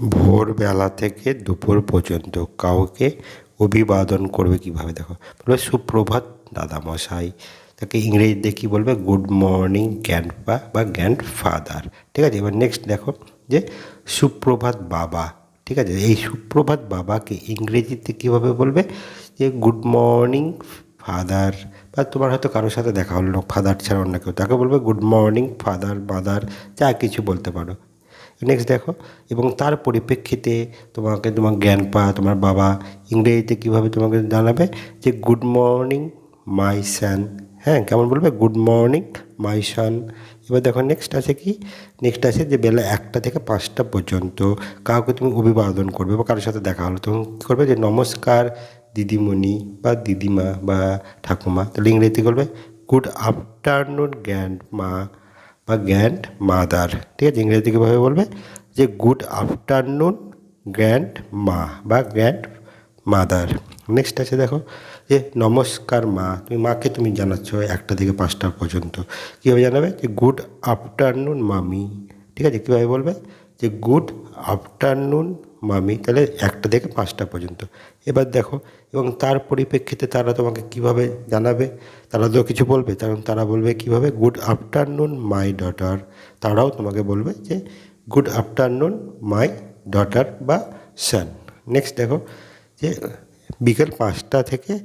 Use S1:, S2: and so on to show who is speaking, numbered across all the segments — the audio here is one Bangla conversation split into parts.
S1: ভোরবেলা থেকে দুপুর পর্যন্ত কাউকে অভিবাদন করবে কীভাবে? দেখো, বলবে সুপ্রভাত দাদামশাই। তাকে ইংরেজিতে কী বলবে? গুড মর্নিং গ্র্যান্ডপা বা গ্র্যান্ড ফাদার ঠিক আছে, এবার নেক্সট দেখো যে সুপ্রভাত বাবা। ঠিক আছে, এই সুপ্রভাত বাবাকে ইংরেজিতে কীভাবে বলবে? যে গুড মর্নিং ফাদার। বা তোমার হয়তো কারোর সাথে দেখা হলো, ফাদার ছাড়া অন্য কেউ। তাকে বলবে গুড মর্নিং ফাদার, মাদার, যা কিছু বলতে পারো। নেক্সট দেখো, এবং তার পরিপ্রেক্ষিতে তোমাকে তোমার জ্ঞানপা, তোমার বাবা ইংরেজিতে কীভাবে তোমাকে জানাবে যে, গুড মর্নিং, মাই সান। হ্যাঁ কেমন বলবে? Good morning, my son. এবার দেখো নেক্সট আছে কি? নেক্সট আছে যে, বেলা একটা থেকে পাঁচটা পর্যন্ত কাউকে তুমি অভিবাদন করবে বা কারোর সাথে দেখা হলো। তখন কী করবে? যে, নমস্কার দিদিমণি বা দিদিমা বা ঠাকুমা। তাহলে ইংরেজিতে করবে গুড আফটারনুন গ্র্যান্ড মা বা গ্র্যান্ড মাদার। ঠিক আছে? ইংরেজিতে কীভাবে বলবে? যে গুড আফটারনুন, গ্র্যান্ড মা বা গ্র্যান্ড মাদার। নেক্সট আছে দেখো, যে নমস্কার মা, তুমি মাকে তুমি জানাচ্ছ একটা থেকে পাঁচটা পর্যন্ত। কীভাবে জানাবে? যে গুড আফটারনুন মামি। ঠিক আছে, কীভাবে বলবে? যে গুড আফটারনুন মামি, তাহলে একটা থেকে পাঁচটা পর্যন্ত। এবার দেখো, এবং তার পরিপ্রেক্ষিতে তারা তোমাকে কীভাবে জানাবে? তারা তো কিছু বলবে, কারণ তারা বলবে কীভাবে? গুড আফটারনুন মাই ডটার তারাও তোমাকে বলবে যে গুড আফটারনুন মাই ডটার বা সান নেক্সট দেখো, যে বিকেল পাঁচটা থেকে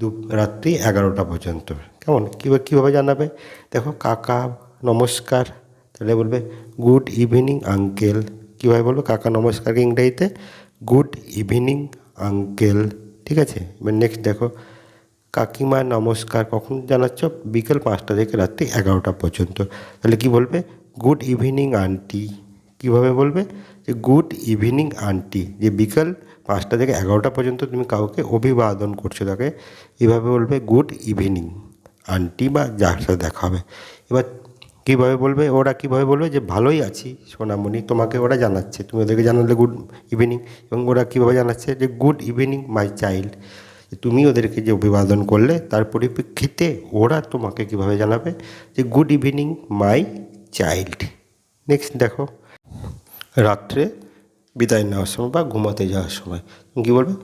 S1: দু, রাত্রি এগারোটা পর্যন্ত। কেমন? কীভাবে কীভাবে জানাবে? দেখো, কাকা, নমস্কার। তাহলে বলবে, গুড ইভিনিং, আঙ্কেল। কীভাবে বলব কাকা নমস্কারকে ইংরেজিতে। Good evening, uncle. ঠিক আছে? এবার নেক্সট দেখো। কাকিমা, নমস্কার। কখন জানাচ্ছ? বিকেল পাঁচটা থেকে রাত্রি এগারোটা পর্যন্ত। তাহলে কি বলবে? Good evening, aunty. কীভাবে বলবে? যে, গুড ইভিনিং, আন্টি। যে, বিকেল পাঁচটা থেকে এগারোটা পর্যন্ত তুমি কাউকে অভিবাদন করছ তাকে। এভাবে বলবে, গুড ইভিনিং, আন্টি। বা যার সাথে দেখা হবে। এবার কীভাবে বলবে? ওরা কীভাবে বলবে যে, ভালোই আছি সোনামণি, তোমাকে ওরা জানাচ্ছে। তুমি ওদেরকে জানালে গুড ইভিনিং এবং ওরা কীভাবে জানাচ্ছে যে গুড ইভিনিং মাই চাইল্ড তুমি ওদেরকে যে অভিবাদন করলে, তার পরিপ্রেক্ষিতে ওরা তোমাকে কীভাবে জানাবে যে good evening my child next দেখো। রাত্রে বিদায় নেওয়ার সময় বা ঘুমাতে যাওয়ার সময় তুমি কী বলবে?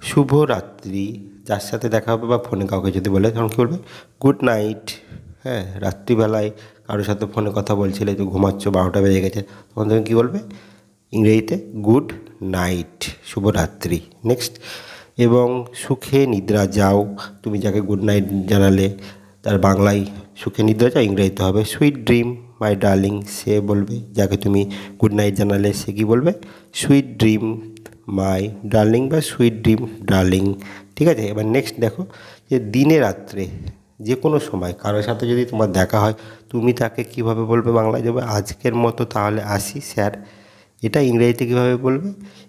S1: শুভ রাত্রি যার সাথে দেখা হবে বা ফোনে কাউকে যদি বলে, তখন কী বলবে? গুড নাইট হ্যাঁ রাত্রিবেলায় কারোর সাথে ফোনে কথা বলছিলে তো ঘুমাচ্ছ, বারোটা বেজে গেছে, তখন তুমি কী বলবে? ইংরেজিতে গুড নাইট, শুভরাত্রি। নেক্সট। এবং সুখে নিদ্রা যাও, তুমি যাকে গুড নাইট জানালে, তার বাংলায় সুখে নিদ্রা যাও, ইংরেজিতে হবে সুইট ড্রিম, মাই ডার্লিং, সে বলবে, যাকে তুমি গুড নাইট জানালে, সে কী বলবে? সুইট ড্রিম, মাই ডার্লিং বা সুইট ড্রিম ডার্লিং। ঠিক আছে? এবার নেক্সট দেখো, যে দিনে রাত্রে যে কোনো সময়, কারোর সাথে যদি তোমার দেখা হয়, তুমি তাকে কীভাবে বলবে বাংলায় যাবে? আজকের মতো তাহলে আসি, স্যার। এটা ইংরেজিতে কীভাবে বলবে?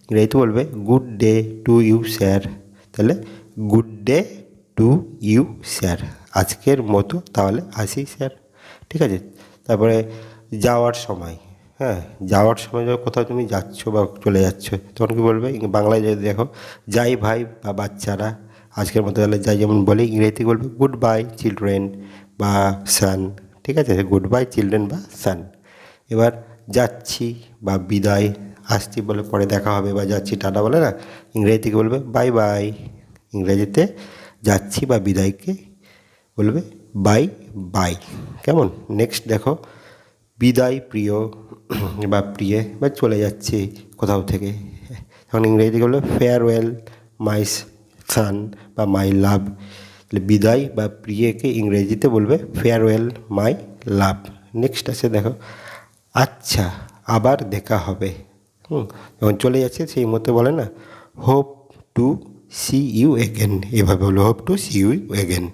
S1: ইংরেজিতে বলবে, good day to you, sir. তাহলে, good day to you, sir. আজকের মতো তাহলে আসি, স্যার। ঠিক আছে? তারপরে, যাওয়ার সময় হ্যাঁ? যাওয়ার সময় যখন কোথাও তুমি যাচ্ছ বা চলে যাচ্ছ, তখন কী বলবে? বাংলায় যদি দেখো, যাই ভাই বা বাচ্চারা আজকের মতো তাহলে যাই, যেমন বলে, ইংরেজিতে বলবে গুড বাই চিলড্রেন বা সান ঠিক আছে? গুড বাই চিলড্রেন বা সান এবার যাচ্ছি বা বিদায় আসছি বলে পরে দেখা হবে বা যাচ্ছি টাটা বলে না, ইংরেজিতে বলবে বাই বাই ইংরেজিতে যাচ্ছি বা বিদায়কে বলবে বাই বাই কেমন? নেক্সট দেখো, বিদায় প্রিয় বা প্রিয়ে বা চলে যাচ্ছে কোথাও থেকে। তখন ইংরেজিতে বলবে ফেয়ারওয়েল মাই সান বা মাই লাভ বিদায় বা প্রিয়কে ইংরেজিতে বলবে ফেয়ারওয়েল মাই লাভ নেক্সট আছে দেখো আচ্ছা আবার দেখা হবে। হুম, যখন চলে যাচ্ছে সেই মতো বলে না hope to see you again এভাবে হলো hope to see you again